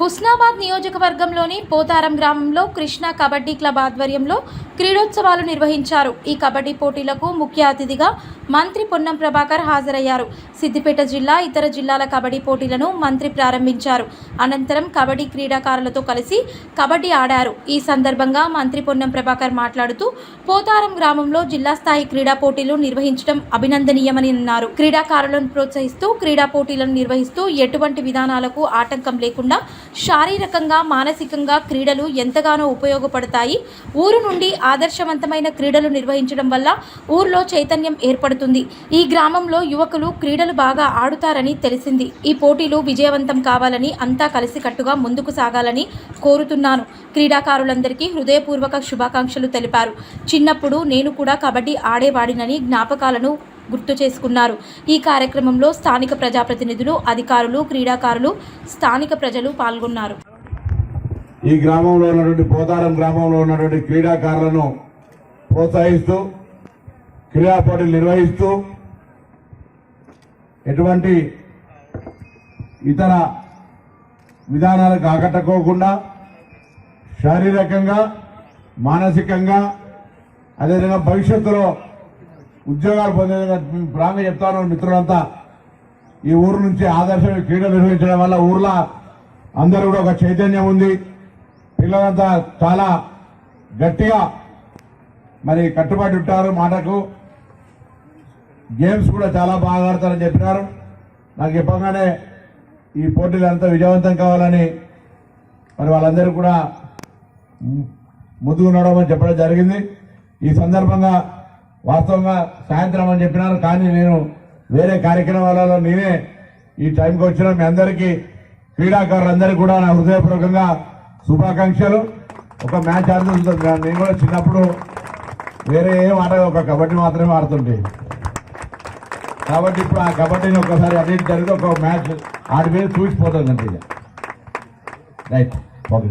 హుస్నాబాద్ నియోజకవర్గంలోని పోతారం గ్రామంలో కృష్ణ కబడ్డీ క్లబ్ ఆధ్వర్యంలో క్రీడోత్సవాలు నిర్వహించారు. ఈ కబడ్డీ పోటీలకు ముఖ్య అతిథిగా మంత్రి పొన్నం ప్రభాకర్ హాజరయ్యారు. సిద్దిపేట జిల్లా ఇతర జిల్లాల కబడ్డీ పోటీలను మంత్రి ప్రారంభించారు. అనంతరం కబడ్డీ క్రీడాకారులతో కలిసి కబడ్డీ ఆడారు. ఈ సందర్భంగా మంత్రి పొన్నం ప్రభాకర్ మాట్లాడుతూ పోతారం గ్రామంలో జిల్లా స్థాయి క్రీడా పోటీలు నిర్వహించడం అభినందనీయమని అన్నారు. క్రీడాకారులను ప్రోత్సహిస్తూ క్రీడా పోటీలను నిర్వహిస్తూ ఎటువంటి విధానాలకు ఆటంకం లేకుండా శారీరకంగా మానసికంగా క్రీడలు ఎంతగానో ఉపయోగపడతాయి. ఊరు నుండి ఆదర్శవంతమైన క్రీడలు నిర్వహించడం వల్ల ఊర్లో చైతన్యం ఏర్పడుతుంది. ఈ గ్రామంలో యువకులు క్రీడలు బాగా ఆడుతారని తెలిసింది. ఈ పోటీలు విజయవంతం కావాలని అంతా కలిసికట్టుగా ముందుకు సాగాలని కోరుతున్నాను. క్రీడాకారులందరికీ హృదయపూర్వక శుభాకాంక్షలు తెలిపారు. చిన్నప్పుడు నేను కూడా కబడ్డీ ఆడేవాడినని జ్ఞాపకాలను గుర్తు చేసుకున్నారు. ఈ కార్యక్రమంలో స్థానిక ప్రజాప్రతినిధులు అధికారులు క్రీడాకారులు స్థానిక ప్రజలు పాల్గొన్నారు. ఈ గ్రామంలో ఉన్నటువంటి పోతారం గ్రామంలో ఉన్నటువంటి క్రీడాకారులను ప్రోత్సహిస్తూ క్రీడా పోటీలు నిర్వహిస్తూ ఎటువంటి ఇతర విధానాలకు ఆకట్టుకోకుండా శారీరకంగా మానసికంగా అదేవిధంగా భవిష్యత్తులో ఉద్యోగాలు పొందే విధంగా ప్రాంగ చెప్తాను మిత్రులంతా. ఈ ఊరు నుంచి ఆదర్శ క్రీడలు నిర్వహించడం వల్ల ఊర్లో అందరూ కూడా ఒక చైతన్యం ఉంది. పిల్లలంతా చాలా గట్టిగా మరి కట్టుబడి ఉంటారు మాటకు. గేమ్స్ కూడా చాలా బాగా ఆడతారని చెప్పినారు. నాకు చెప్పగానే ఈ పోటీలు అంతా విజయవంతం కావాలని మరి వాళ్ళందరూ కూడా ముందుకు నడవమని చెప్పడం జరిగింది. ఈ సందర్భంగా వాస్తవంగా సాయంత్రం అని చెప్పినారు కానీ నేను వేరే కార్యక్రమాలలో నేనే ఈ టైంకి వచ్చిన మీ అందరికీ క్రీడాకారులందరికీ కూడా నా హృదయపూర్వకంగా శుభాకాంక్షలు. ఒక మ్యాచ్ ఆడుతుంటుంది నేను కూడా చిన్నప్పుడు వేరే ఏం ఆట ఒక కబడ్డీ మాత్రమే ఆడుతుంటే. కాబట్టి ఇప్పుడు ఆ కబడ్డీని ఒకసారి అన్నింటి జరిగి ఒక మ్యాచ్ ఆడిపోయి చూసిపోతుంది అంతే రైట్ ఓకే.